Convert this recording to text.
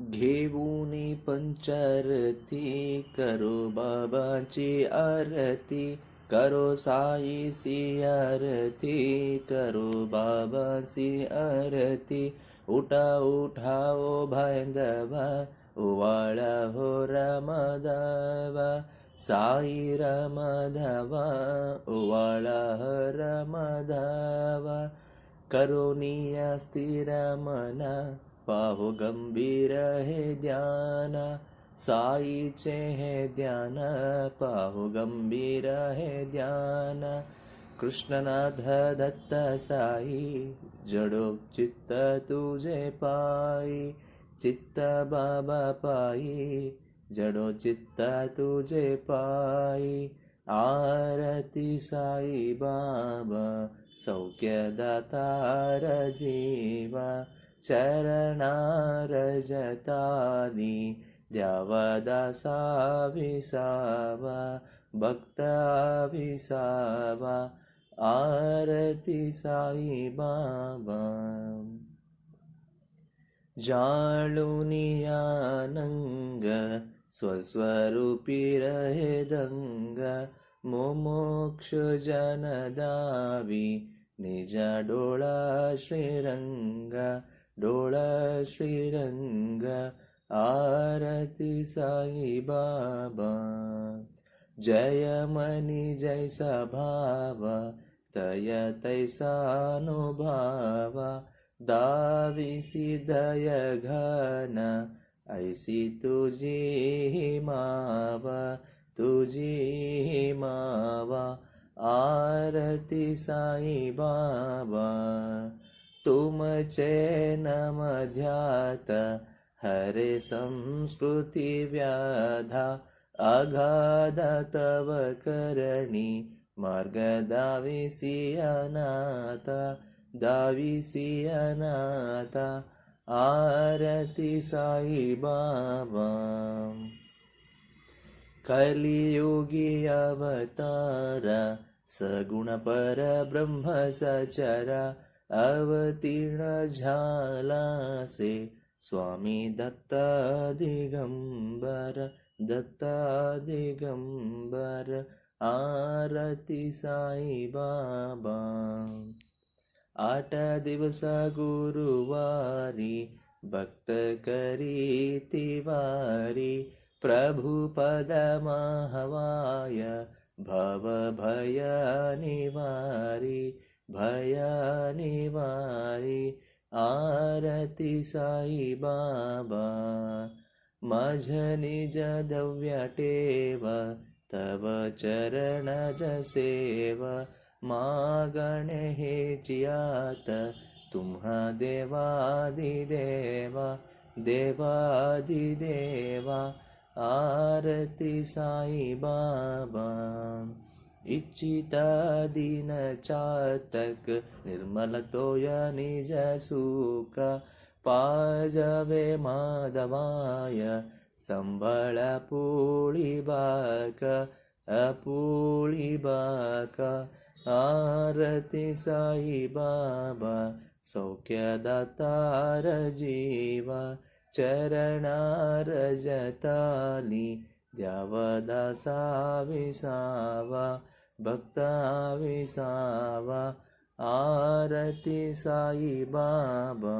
घेऊनी पंचरती करो बाबाची आरती करो साईसी आरती करो बाबाची आरती. उठा उठाओ भांदवा ओवाळा हो रामदावा. साई रामधावा ओवाळा हो रामधावा करोनिया स्थिर मना पाहो गंभीर हे ध्यान साईचे हे ध्यान पाहो गंभीर हे ध्यान कृष्णनाथ दत्त साई, जडो चित्त तुझे पायी चित्त बाबा पायी जडो चित्त तुझे पायी आरती साई बाबा सौख्यदातार जीवा चरणार जतानी द्यावदासा विसावा भक्ता विसावा आरती साई बाबा। जाळुनियानंग स्वस्वरूपी रहे दंग मोमोक्ष जनदावी निज डोळा श्रीरंग डोळा श्रीरंग आरती साई बाबा जय मनी जैसा भाव तय तैसानुभावा दाविसी दय घन ऐसी तुझी मावा तुझी मावा आरती साई बाबा तुमचे नमध्यात हरे संस्कृती व्याधा अगाध तव करणी मार्ग दाविसी अनाथा दाविसी अनाथा आरती साई बाबा कलियुगी अवतार सगुण पर ब्रह्म सचर अवतीर्ण झालासे स्वामी दत्ता दिगंबर दत्ता दिगंबर आरती साई बाबा आठ दिवस गुरुवारी भक्त करी तिवारी प्रभुपद महवाय भव भय निवारी भय निवारी आरती साई बाबा। निज दव्याटेव तव चरण जसेव मागणे हे जियात तुम्हा देवादिदेवा देवादिदेवा आरती साई बाबा। इच्छिता दीन चातक निर्मल तोय निज सुख पाजवे माधवाय संबळ पोळी बाक अपोळी बाक आरती साई बाबा सौख्यदातार जीवा चरणार जताली द्यावदासा பக்தாவி சாவா ஆரதி சாயி பாபா.